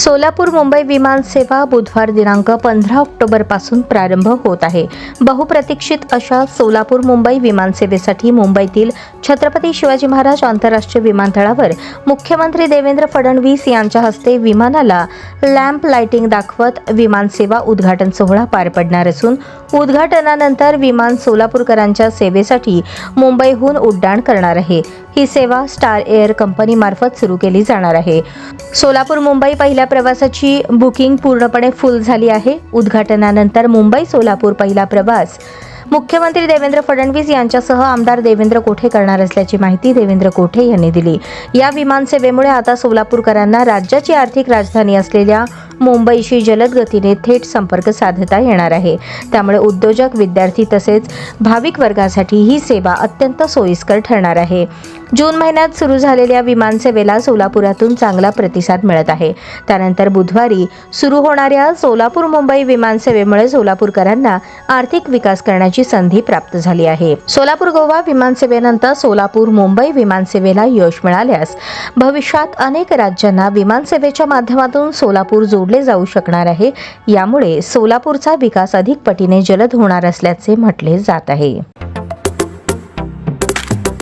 सोलापूर मुंबई विमानसेवा बुधवार दिनांक पंधरा ऑक्टोबरपासून प्रारंभ होत आहे. बहुप्रतीक्षित अशा सोलापूर मुंबई विमानसेवेसाठी मुंबईतील छत्रपती शिवाजी महाराज आंतरराष्ट्रीय विमानतळावर मुख्यमंत्री देवेंद्र फडणवीस यांच्या हस्ते विमानाला लॅम्प लाइटिंग दाखवत विमान सेवा उद्घाटन सोहळा पार पडणार असून उद्घाटनानंतर विमान सोलापूरकरांच्या सेवेसाठी मुंबईहून उड्डाण करणार आहे. ही सेवा स्टार एअर कंपनीमार्फत सुरू केली जाणार आहे. सोलापूर मुंबई पहिल्या प्रवासाची बुकिंग पूर्णपणे फुल झाली आहे. उद्घाटनानंतर मुंबई सोलापूर पहिला प्रवास मुख्यमंत्री देवेंद्र फडणवीस यांच्यासह आमदार देवेंद्र कोठे करणार असल्याची माहिती देवेंद्र कोठे यांनी दिली. या विमानसेवेमुळे आता सोलापूरकरांना राज्याची आर्थिक राजधानी असलेल्या मुंबईशी जलद गतीने थेट संपर्क साधता येणार आहे. त्यामुळे उद्योजक विद्यार्थी तसेच भाविक वर्गासाठी ही सेवा अत्यंत सोयीस्कर ठरणार आहे. जून महिन्यात सुरू झालेल्या विमानसेवेला सोलापुरातून चांगला प्रतिसाद मिळत आहे. त्यानंतर बुधवारी सुरू होणाऱ्या सोलापूर मुंबई विमानसेवेमुळे सोलापूरकरांना आर्थिक विकास करण्याची संधी प्राप्त झाली आहे. सोलापूर गोवा विमानसेवेनंतर सोलापूर मुंबई विमानसेवेला यश मिळाल्यास भविष्यात अनेक राज्यांना विमानसेवेच्या माध्यमातून सोलापूर जोड जोडले जाऊ शकणार आहे. यामुळे सोलापूरचा विकास अधिक पटीने जलद होणार असल्याचे म्हटले जात आहे.